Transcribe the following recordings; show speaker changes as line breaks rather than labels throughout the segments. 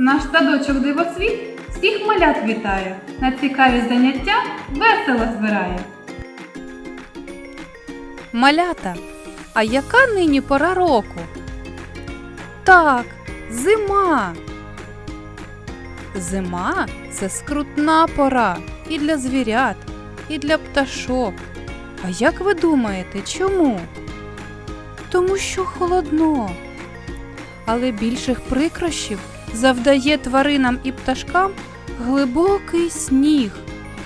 Наш садочок дивосвіт всіх малят вітає, на цікаві заняття весело збирає.
Малята, а яка нині пора року? Так, зима. Зима це скрутна пора і для звірят, і для пташок. А як ви думаєте, чому? Тому що холодно. Але більших прикрощів завдає тваринам і пташкам глибокий сніг,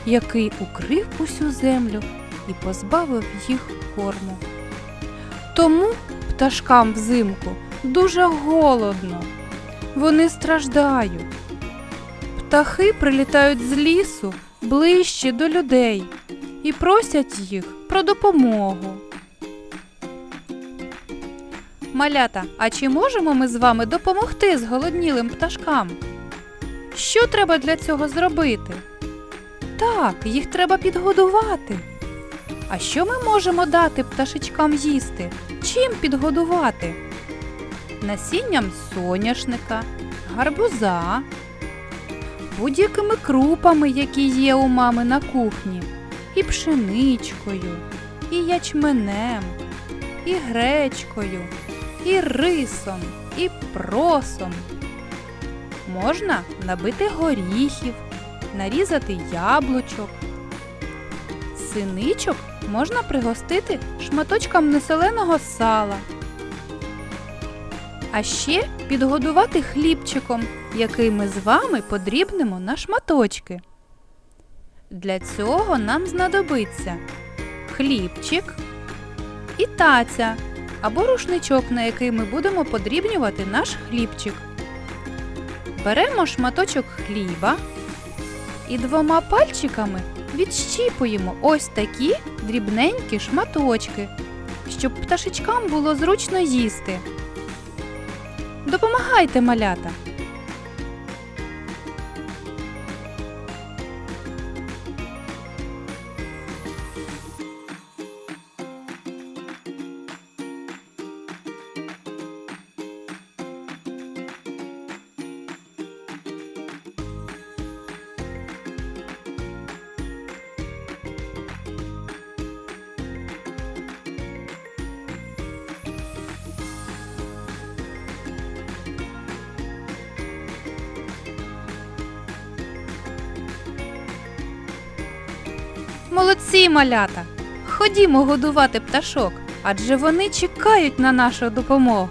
який укрив усю землю і позбавив їх корму. Тому пташкам взимку дуже голодно. Вони страждають. Птахи прилітають з лісу ближче до людей і просять їх про допомогу. Малята, а чи можемо ми з вами допомогти зголоднілим пташкам? Що треба для цього зробити? Так, їх треба підгодувати. А що ми можемо дати пташечкам їсти? Чим підгодувати? Насінням соняшника, гарбуза, будь-якими крупами, які є у мами на кухні, і пшеничкою, і ячменем, і гречкою, і рисом, і просом. Можна набити горіхів, нарізати яблучок. Синичок можна пригостити шматочком неселеного сала. А ще підгодувати хлібчиком, який ми з вами подрібнемо на шматочки. Для цього нам знадобиться хлібчик і таця або рушничок, на який ми будемо подрібнювати наш хлібчик. Беремо шматочок хліба і двома пальчиками відщіпуємо ось такі дрібненькі шматочки, щоб пташечкам було зручно їсти. Допомагайте, малята! Молодці, малята! Ходімо годувати пташок, адже вони чекають на нашу допомогу.